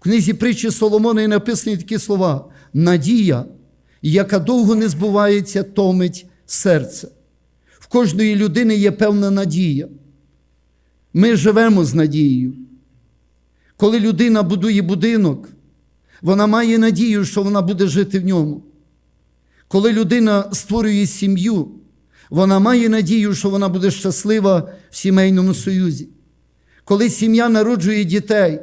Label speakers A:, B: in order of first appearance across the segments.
A: В книзі притчі Соломона написані такі слова: надія, яка довго не збувається, томить серце. В кожної людини є певна надія. Ми живемо з надією. Коли людина будує будинок, вона має надію, що вона буде жити в ньому. Коли людина створює сім'ю, вона має надію, що вона буде щаслива в сімейному союзі. Коли сім'я народжує дітей,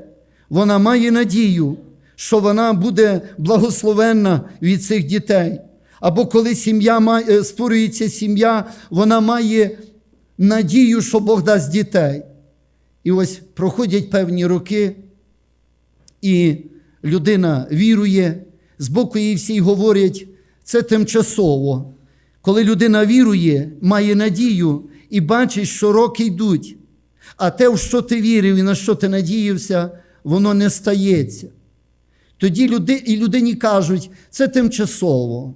A: вона має надію, що вона буде благословенна від цих дітей. Або коли сім'я має, створюється сім'я, вона має надію, що Бог дасть дітей. І ось проходять певні роки, і людина вірує, з боку їй всі говорять, це тимчасово. Коли людина вірує, має надію і бачить, що роки йдуть, а те, в що ти вірив і на що ти надіявся, воно не стається. Тоді люди, і людині кажуть, це тимчасово.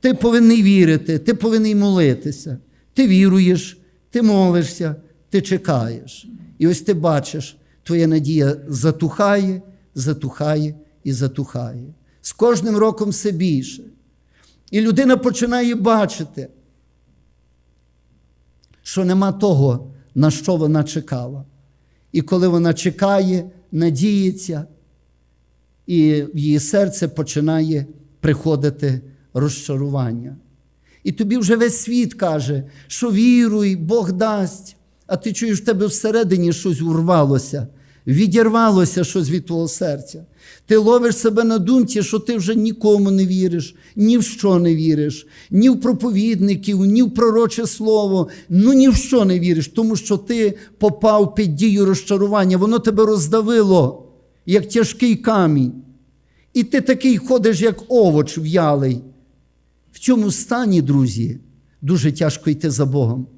A: Ти повинен вірити, ти повинен молитися. Ти віруєш, ти молишся, ти чекаєш. І ось ти бачиш, твоя надія затухає, затухає і затухає. З кожним роком все більше. І людина починає бачити, що нема того, на що вона чекала. І коли вона чекає, надіється, і в її серце починає приходити розчарування. І тобі вже весь світ каже, що віруй, Бог дасть, а ти чуєш, в тебе всередині щось урвалося, відірвалося щось від твого серця. Ти ловиш себе на думці, що ти вже нікому не віриш, ні в що не віриш, ні в проповідників, ні в пророче слово, ну ні в що не віриш, тому що ти попав під дію розчарування, воно тебе роздавило, як тяжкий камінь. І ти такий ходиш, як овоч в'ялий. В цьому стані, друзі, дуже тяжко йти за Богом.